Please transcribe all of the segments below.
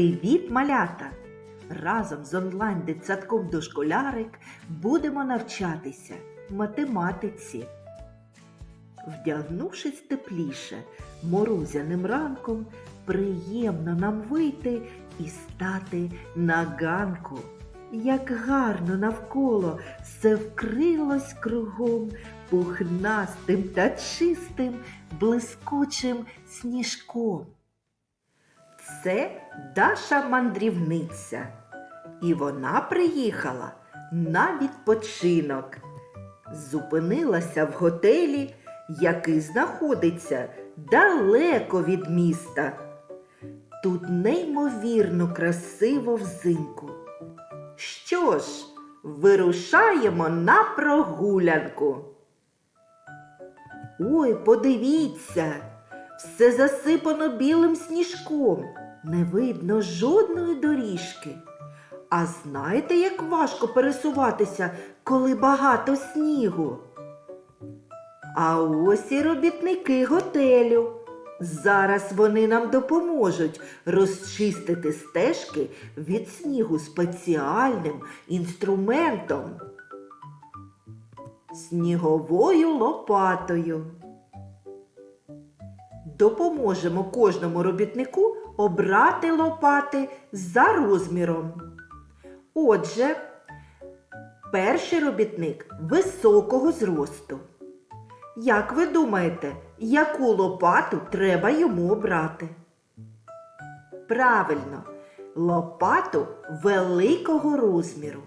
Привіт, малята! Разом з онлайн-дитсадком дошколярик будемо навчатися математиці. Вдягнувшись тепліше, морозяним ранком, приємно нам вийти і стати на ганку. Як гарно навколо все вкрилось кругом пухнастим та чистим, блискучим сніжком. Це Даша мандрівниця, і вона приїхала на відпочинок. Зупинилася в готелі, який знаходиться далеко від міста. Тут неймовірно красиво взимку. Що ж, вирушаємо на прогулянку. Ой, подивіться, все засипано білим сніжком, не видно жодної доріжки. А знаєте, як важко пересуватися, коли багато снігу? А ось і робітники готелю. Зараз вони нам допоможуть розчистити стежки від снігу спеціальним інструментом. Сніговою лопатою. Допоможемо кожному робітнику обрати лопати за розміром. Отже, перший робітник високого зросту. Як ви думаєте, яку лопату треба йому обрати? Правильно, лопату великого розміру.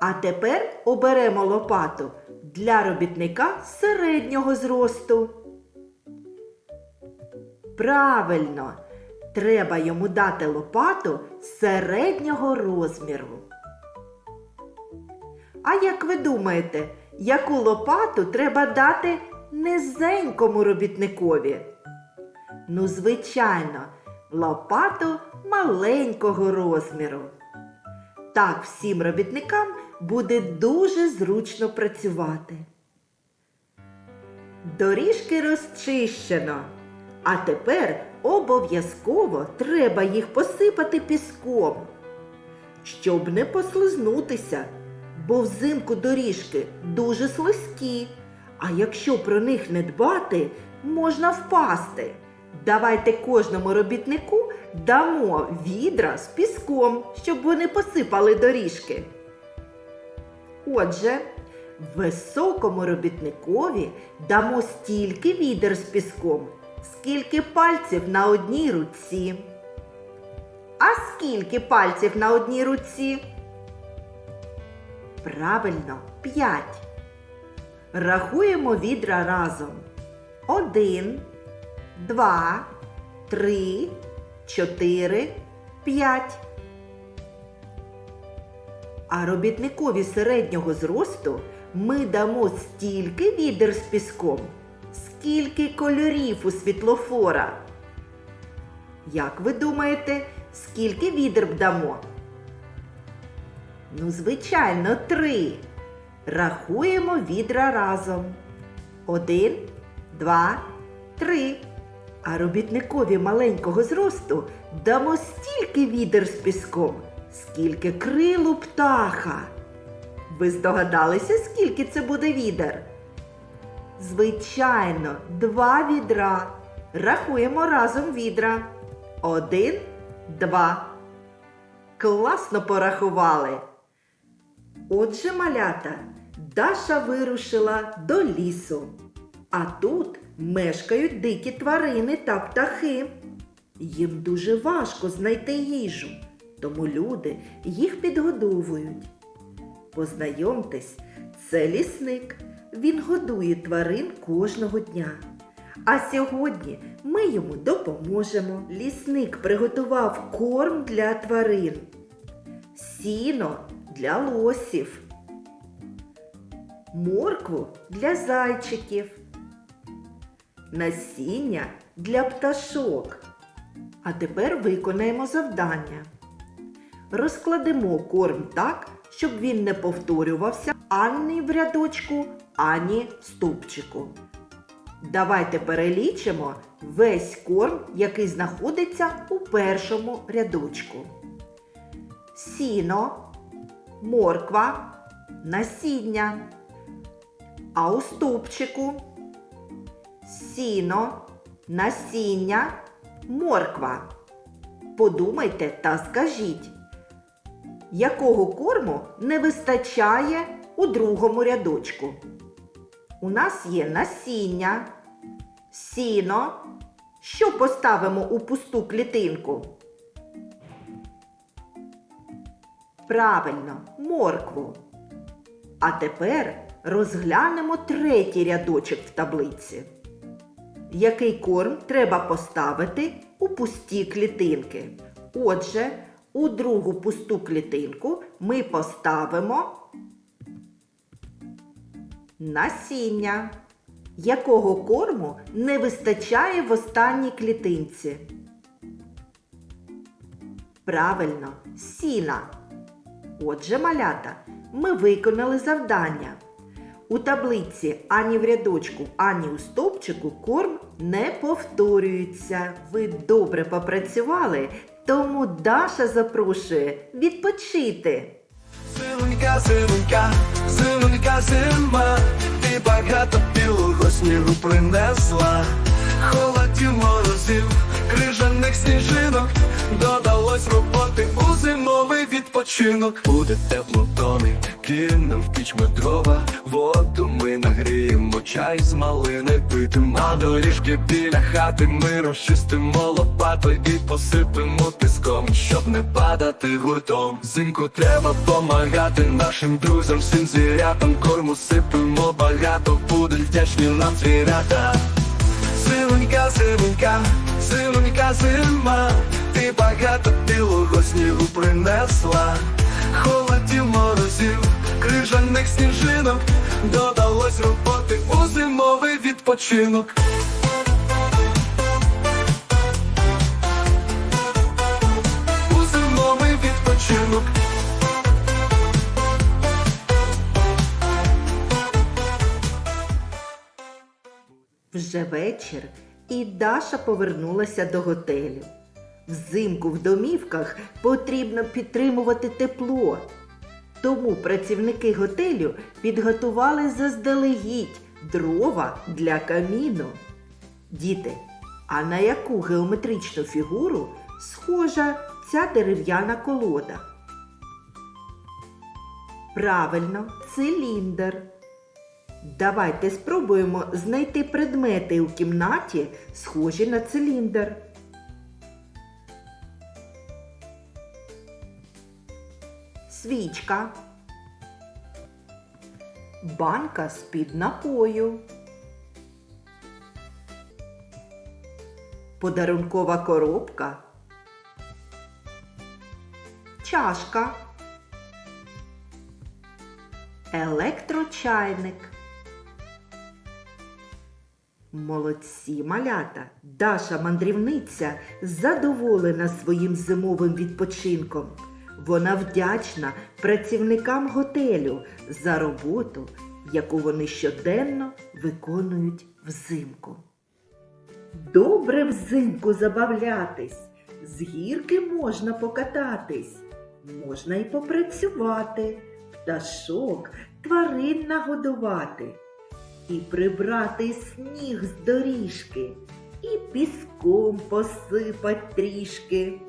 А тепер оберемо лопату для робітника середнього зросту. Правильно, треба йому дати лопату середнього розміру. А як ви думаєте, яку лопату треба дати низенькому робітникові? Ну, звичайно, лопату маленького розміру. Так всім робітникам буде дуже зручно працювати. Доріжки розчищено, а тепер обов'язково треба їх посипати піском, щоб не послизнутися, бо взимку доріжки дуже слизькі, а якщо про них не дбати, можна впасти. Давайте кожному робітнику дамо відра з піском, щоб вони посипали доріжки. Отже, високому робітникові дамо стільки відер з піском, скільки пальців на одній руці. А скільки пальців на одній руці? Правильно, п'ять. Рахуємо відра разом. Один, два, три, чотири, п'ять. А робітникові середнього зросту ми дамо стільки відер з піском, скільки кольорів у світлофора. Як ви думаєте, скільки відер б дамо? Ну, звичайно, три. Рахуємо відра разом. Один, два, три. А робітникові маленького зросту дамо стільки відер з піском, скільки крил у птаха. Ви здогадалися, скільки це буде відер? Звичайно, два відра. Рахуємо разом відра. Один, два. Класно порахували. Отже, малята, Даша вирушила до лісу. А тут мешкають дикі тварини та птахи. Їм дуже важко знайти їжу, тому люди їх підгодовують. Познайомтесь, це лісник. Він годує тварин кожного дня. А сьогодні ми йому допоможемо. Лісник приготував корм для тварин, сіно для лосів, моркву для зайчиків, насіння для пташок. А тепер виконаємо завдання. Розкладемо корм так, щоб він не повторювався ані в рядочку, ані в стовпчику. Давайте перелічимо весь корм, який знаходиться у першому рядочку. Сіно, морква, насіння. А у стовпчику сіно, насіння, морква. Подумайте та скажіть, якого корму не вистачає у другому рядочку? У нас є насіння, сіно. Що поставимо у пусту клітинку? Правильно, моркву. А тепер розглянемо третій рядочок в таблиці. Який корм треба поставити у пусті клітинки? Отже, у другу пусту клітинку ми поставимо насіння. Якого корму не вистачає в останній клітинці? Правильно, сіна. Отже, малята, ми виконали завдання. У таблиці ані в рядочку, ані у стовпчику корм не повторюється. Ви добре попрацювали, тому Даша запрошує відпочити. Зимонька, зимонька, зимонька, зима, ти багато білого снігу принесла, холодів морозів, крижаних сніжинок, додалось роботи у зимовий відпочинок. Буде тепло домі, кинем в піч ми дрова, воду ми нагріємо, чай з малини питим, а доріжки біля хати ми розчистимо лопатою і посипемо піском, щоб не падати гуртом. Зимку треба помагати нашим друзям, всім звірятам корму сипемо багато, будуть вдячні нам звірята. Зимонька, зимонька, зимонька, зима, ти багато білого снігу принесла, холодів морозів, крижаних сніжинок, додалось роботи у зимовий відпочинок. У зимовий відпочинок. Вже вечір, і Даша повернулася до готелю. Взимку в домівках потрібно підтримувати тепло. Тому працівники готелю підготували заздалегідь дрова для каміну. Діти, а на яку геометричну фігуру схожа ця дерев'яна колода? Правильно, циліндр. Давайте спробуємо знайти предмети у кімнаті, схожі на циліндр. Свічка. Банка з-під напою. Подарункова коробка. Чашка. Електрочайник. Молодці малята! Даша мандрівниця задоволена своїм зимовим відпочинком. Вона вдячна працівникам готелю за роботу, яку вони щоденно виконують взимку. Добре взимку забавлятись, з гірки можна покататись, можна й попрацювати, пташок, тварин нагодувати і прибрати сніг з доріжки, і піском посипать трішки.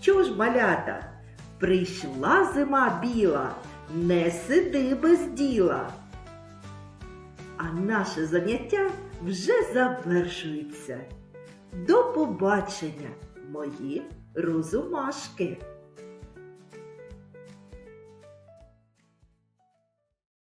Що ж, малята, прийшла зима біла, не сиди без діла. А наше заняття вже завершується. До побачення, мої розумашки!